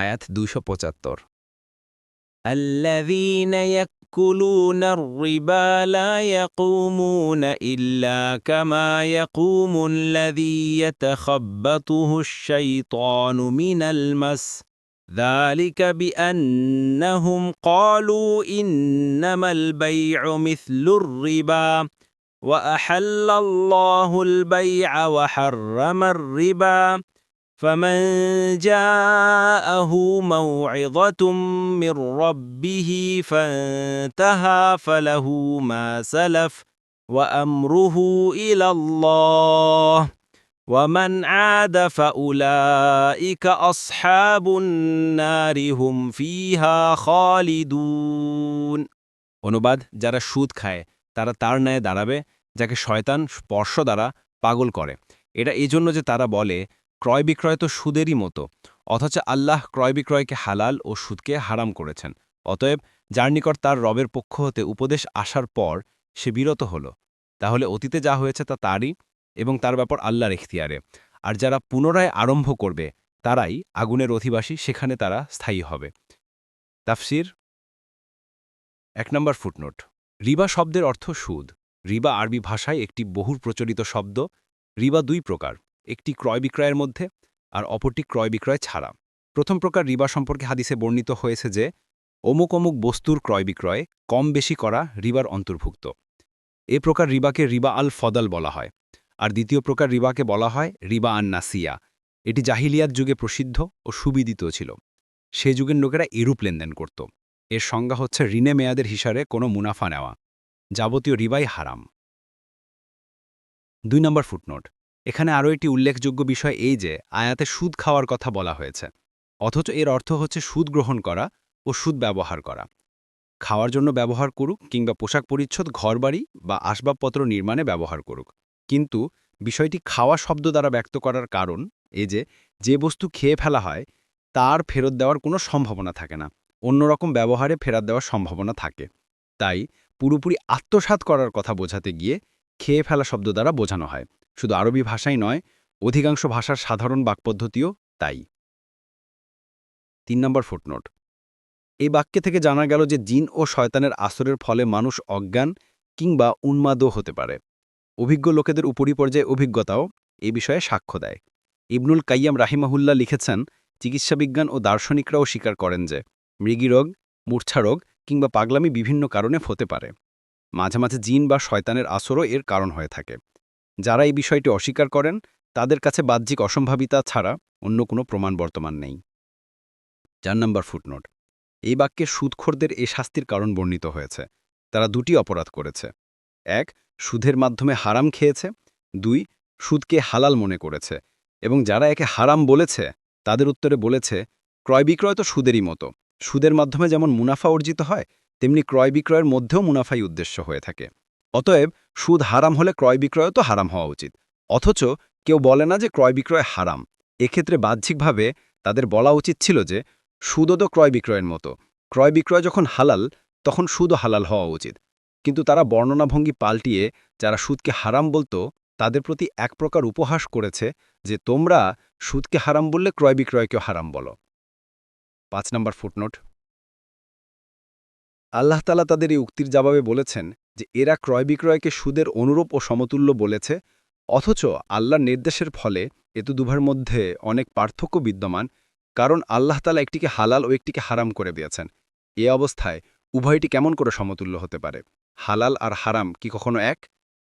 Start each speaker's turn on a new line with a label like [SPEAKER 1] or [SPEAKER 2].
[SPEAKER 1] আয়াত দুইশো পঁচাত্তর
[SPEAKER 2] الذين يأكلون الربا لا يقومون إلا كما يقوم الذي يتخبطه الشيطان من المس ذلك بأنهم قالوا إنما البيع مثل الربا وأحل الله البيع وحرم الربا فمن جاءه موعظة من ربه فانتهى فله ما سلف وأمره إلى الله ومن عاد فأولئك أصحاب النار هم فيها خالدون
[SPEAKER 1] অনুবাদ যারা সুদ খায় তারা তার ন্যায় দাঁড়াবে যাকে শয়তান স্পর্শ দ্বারা পাগল করে এটা এই জন্য যে তারা বলে ক্রয় বিক্রয় তো সুদেরই মতো, অথচ আল্লাহ ক্রয় বিক্রয়কে হালাল ও সুদকে হারাম করেছেন। অতএব যার নিকট তার রবের পক্ষ হতে উপদেশ আসার পর সে বিরত হল। তাহলে অতীতে যা হয়েছে তা তারই এবং তার ব্যাপার আল্লাহর এখতিয়ারে আর যারা পুনরায় আরম্ভ করবে, তারাই আগুনের অধিবাসী, সেখানে তারা স্থায়ী হবে। তাফসির এক নম্বর ফুটনোট। রিবা শব্দের অর্থ সুদ। রিবা আরবি ভাষায় একটি বহুল প্রচলিত শব্দ। রিবা দুই প্রকার। একটি ক্রয় বিক্রয়ের মধ্যে আর অপরটি ক্রয় বিক্রয় ছাড়া। প্রথম প্রকার রিবা সম্পর্কে হাদিসে বর্ণিত হয়েছে যে, অমুক অমুক বস্তুর ক্রয় বিক্রয় কম বেশি করা রিবার অন্তর্ভুক্ত। এ প্রকার রিবাকে রিবা আল ফদল বলা হয়। আর দ্বিতীয় প্রকার রিবাকে বলা হয় রিবা আন নাসিয়া। এটি জাহিলিয়াত যুগে প্রসিদ্ধ ও সুবিদিত ছিল। সে যুগের লোকেরা এরূপ লেনদেন করত। এর সংজ্ঞা হচ্ছে ঋণে মেয়াদের হিসারে কোনো মুনাফা নেওয়া। যাবতীয় রিবাই হারাম। দুই নম্বর ফুটনোট। এখানে আরও একটি উল্লেখযোগ্য বিষয় এই যে, আয়াতে সুদ খাওয়ার কথা বলা হয়েছে। অথচ এর অর্থ হচ্ছে সুদ গ্রহণ করা ও সুদ ব্যবহার করা। খাওয়ার জন্য ব্যবহার করুক কিংবা পোশাক পরিচ্ছদ, ঘরবাড়ি বা আসবাবপত্র নির্মাণে ব্যবহার করুক। কিন্তু বিষয়টি খাওয়া শব্দ দ্বারা ব্যক্ত করার কারণ এ যে যে বস্তু খেয়ে ফেলা হয়, তার ফেরত দেওয়ার কোনো সম্ভাবনা থাকে না। অন্যরকম ব্যবহারে ফেরত দেওয়ার সম্ভাবনা থাকে। তাই পুরোপুরি আত্মসাৎ করার কথা বোঝাতে গিয়ে খেয়ে ফেলা শব্দ দ্বারা বোঝানো হয়। শুধু আরবি ভাষাই নয়, অধিকাংশ ভাষার সাধারণ বাকপদ্ধতিও তাই। তিন নম্বর ফুটনোট এই বাক্যে থেকে জানা গেল যে জিন ও শয়তানের আসরের ফলে মানুষ অজ্ঞান কিংবা উন্মাদও হতে পারে। অভিজ্ঞ লোকেদের উপরিপর্যায়ে অভিজ্ঞতাও এ বিষয়ে সাক্ষ্য দেয়। ইবনুল কাইয়াম রাহিমাহুল্লাহ লিখেছেন চিকিৎসাবিজ্ঞান ও দার্শনিকরাও স্বীকার করেন যে মৃগীরোগ মূর্ছারোগ কিংবা পাগলামি বিভিন্ন কারণে হতে পারে। মাঝে মাঝে জিন বা শয়তানের আসরও এর কারণ হয়ে থাকে। যারা এই বিষয়টি অস্বীকার করেন, তাদের কাছে বাহ্যিক অসম্ভাবিতা ছাড়া অন্য কোনো প্রমাণ বর্তমান নেই। চার নম্বর ফুটনোট। এই বাক্যে সুদখোরদের এ শাস্তির কারণ বর্ণিত হয়েছে। তারা দুটি অপরাধ করেছে। এক, সুদের মাধ্যমে হারাম খেয়েছে। দুই, সুদকে হালাল মনে করেছে। এবং যারা একে হারাম বলেছে, তাদের উত্তরে বলেছে, ক্রয় বিক্রয় তো সুদেরই মতো। সুদের মাধ্যমে যেমন মুনাফা অর্জিত হয়, তেমনি ক্রয় বিক্রয়ের মধ্যেও মুনাফাই উদ্দেশ্য হয়ে থাকে। অতএব সুদ হারাম হলে ক্রয় বিক্রয় তো হারাম হওয়া উচিত। অথচ কেউ বলে না যে ক্রয় বিক্রয় হারাম। এক্ষেত্রে বাহ্যিকভাবে তাদের বলা উচিত ছিল যে সুদও তো ক্রয় বিক্রয়ের মতো। ক্রয় বিক্রয় যখন হালাল, তখন সুদও হালাল হওয়া উচিত। কিন্তু তারা বর্ণনাভঙ্গি পাল্টিয়ে যারা সুদকে হারাম বলতো, তাদের প্রতি এক প্রকার উপহাস করেছে যে তোমরা সুদকে হারাম বললে ক্রয় বিক্রয়কেও হারাম বলো। পাঁচ নম্বর ফুটনোট। আল্লাহ তালা তাদের এই উক্তির জবাবে বলেছেন যে এরা ক্রয় বিক্রয়কে সুদের অনুরূপ ও সমতুল্য বলেছে, অথচ আল্লাহর নির্দেশের ফলে এত দুভার মধ্যে অনেক পার্থক্য বিদ্যমান, কারণ আল্লাহ তালা একটিকে হালাল ও একটিকে হারাম করে দিয়েছেন। এ অবস্থায় উভয়টি কেমন করে সমতুল্য হতে পারে? হালাল আর হারাম কি কখনো এক?